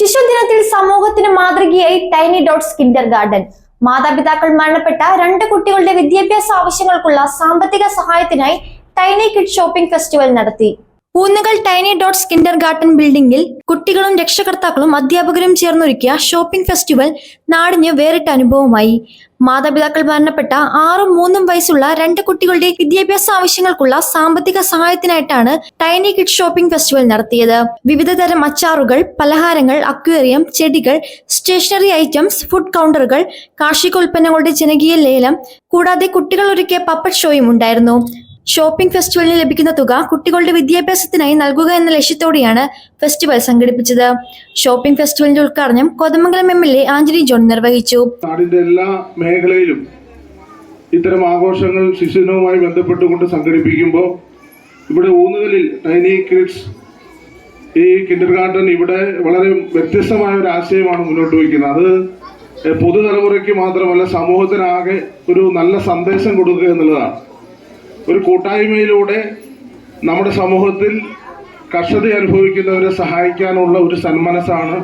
ശിശുദിനത്തിൽ സമൂഹത്തിന് മാതൃകയായി tiny dots Kinder garden മാതാപിതാക്കൾ മരണപ്പെട്ട രണ്ട് കുട്ടികളുടെ വിദ്യാഭ്യാസ ആവശ്യങ്ങൾക്കുള്ള സാമ്പത്തിക സഹായത്തിനായി ടൈനി കിഡ് ഷോപ്പിംഗ് ഫെസ്റ്റിവൽ നടത്തി. ഊന്നുകൾ ടൈനി ഡോട്ട്സ് കിൻഡർ ഗാർഡൻ ബിൽഡിംഗിൽ കുട്ടികളും രക്ഷകർത്താക്കളും അധ്യാപകരും ചേർന്നൊരുക്കിയ ഷോപ്പിംഗ് ഫെസ്റ്റിവൽ നാടിന് വേറിട്ട അനുഭവമായി. മാതാപിതാക്കൾ മരണപ്പെട്ട ആറും മൂന്നും വയസ്സുള്ള രണ്ട് കുട്ടികളുടെ വിദ്യാഭ്യാസ ആവശ്യങ്ങൾക്കുള്ള സാമ്പത്തിക സഹായത്തിനായിട്ടാണ് ടൈനി കിഡ് ഷോപ്പിംഗ് ഫെസ്റ്റിവൽ നടത്തിയത്. വിവിധ തരം അച്ചാറുകൾ പലഹാരങ്ങൾ അക്വേറിയം ചെടികൾ സ്റ്റേഷനറി ഐറ്റംസ് ഫുഡ് കൗണ്ടറുകൾ കാർഷികോൽപ്പന്നങ്ങളുടെ ജനകീയ ലേലം കൂടാതെ കുട്ടികൾ ഒരുക്കിയ പപ്പറ്റ് ഷോയും ഉണ്ടായിരുന്നു. ഷോപ്പിംഗ് ഫെസ്റ്റിവലിന് ലഭിക്കുന്ന തുക കുട്ടികളുടെ വിദ്യാഭ്യാസത്തിനായി നൽകുക എന്ന ലക്ഷ്യത്തോടെയാണ് ഫെസ്റ്റിവൽ സംഘടിപ്പിച്ചത്. ഷോപ്പിംഗ് ഫെസ്റ്റിവലിന്റെ ഉദ്ഘാടനം Kothamangalam M L A Antony John നിർവഹിച്ചു. നാടിന്റെ എല്ലാ മേഖലയിലും ഇത്തരം ആഘോഷങ്ങൾ ശിശുദിനവുമായി ബന്ധപ്പെട്ടുകൊണ്ട് സംഘടിപ്പിക്കുമ്പോൾ ഇവിടെ ഊന്നുകലിൽ ടൈനി കിഡ്സ് ഈ കിൻഡർ ഗാർഡൻ ഇവിടെ വളരെ വ്യത്യസ്തമായ ഒരു ആശയമാണ് മുന്നോട്ട് വയ്ക്കുന്നത്. അത് പൊതുതലമുറയ്ക്ക് മാത്രമല്ല സമൂഹത്തിനാകെ ഒരു നല്ല സന്ദേശം കൊടുക്കുക എന്നുള്ളതാണ്. ഒരു കൂട്ടായ്മയിലൂടെ നമ്മുടെ സമൂഹത്തിൽ കർഷത അനുഭവിക്കുന്നവരെ സഹായിക്കാനുള്ള ഒരു സന്മനസ്സാണ്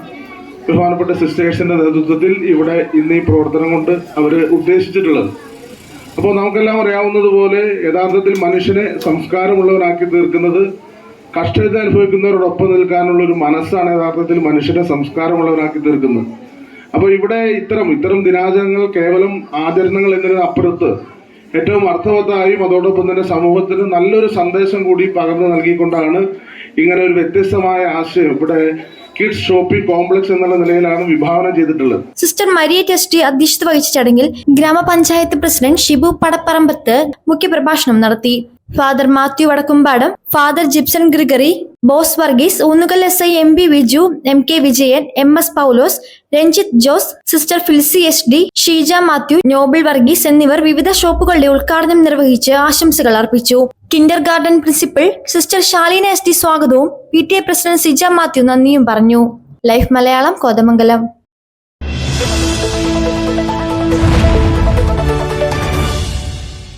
ബഹുമാനപ്പെട്ട സിസ്റ്റേഴ്സിന്റെ നേതൃത്വത്തിൽ ഇവിടെ ഇന്ന് ഈ പ്രവർത്തനം കൊണ്ട് അവർ ഉദ്ദേശിച്ചിട്ടുള്ളത്. അപ്പോൾ നമുക്കെല്ലാം അറിയാവുന്നതുപോലെ യഥാർത്ഥത്തിൽ മനുഷ്യനെ സംസ്കാരമുള്ളവനാക്കി തീർക്കുന്നത് കഷ്ടത അനുഭവിക്കുന്നവരോടൊപ്പം നിൽക്കാനുള്ള ഒരു മനസ്സാണ് യഥാർത്ഥത്തിൽ മനുഷ്യനെ സംസ്കാരമുള്ളവനാക്കി തീർക്കുന്നത്. അപ്പോൾ ഇവിടെ ഇത്തരം ഇത്തരം ദിനാചരണങ്ങൾ കേവലം ആചരണങ്ങൾ എന്നതിന് അപ്പുറത്ത് ഏറ്റവും അർത്ഥവത്തായും അതോടൊപ്പം തന്നെ സമൂഹത്തിന് നല്ലൊരു സന്ദേശം കൂടി പകർന്നു നൽകിക്കൊണ്ടാണ് ഇങ്ങനെ ഒരു വ്യത്യസ്തമായ ആശയം ഇവിടെ കിഡ്സ് ഷോപ്പിംഗ് കോംപ്ലക്സ് എന്നുള്ള നിലയിലാണ് വിഭാവനം ചെയ്തിട്ടുള്ളത്. സിസ്റ്റർ മരിയ ടെസ്റ്റി അധ്യക്ഷത വഹിച്ച ചടങ്ങിൽ ഗ്രാമപഞ്ചായത്ത് പ്രസിഡന്റ് ഷിബു പടപ്പറമ്പത്ത് മുഖ്യപ്രഭാഷണം നടത്തി. Father Mathew Vadakkumpadam father Jipson Gregory Bose Varghese Oonnukal S I M B Viju M K Vijayan M S Paulose Ranjith Jose sister Filsy S D Sheeja Mathew Noble Varghese എന്നിവർ വിവിധ ഷോപ്പുകളുടെ ഉദ്ഘാടനം നിർവഹിച്ച് ആശംസകൾ അർപ്പിച്ചു. Kindergarten principal sister Shaleena S D സ്വാഗതവും P T A president Sija Mathew നന്ദിയും പറഞ്ഞു. ലൈഫ് മലയാളം കോതമംഗലം.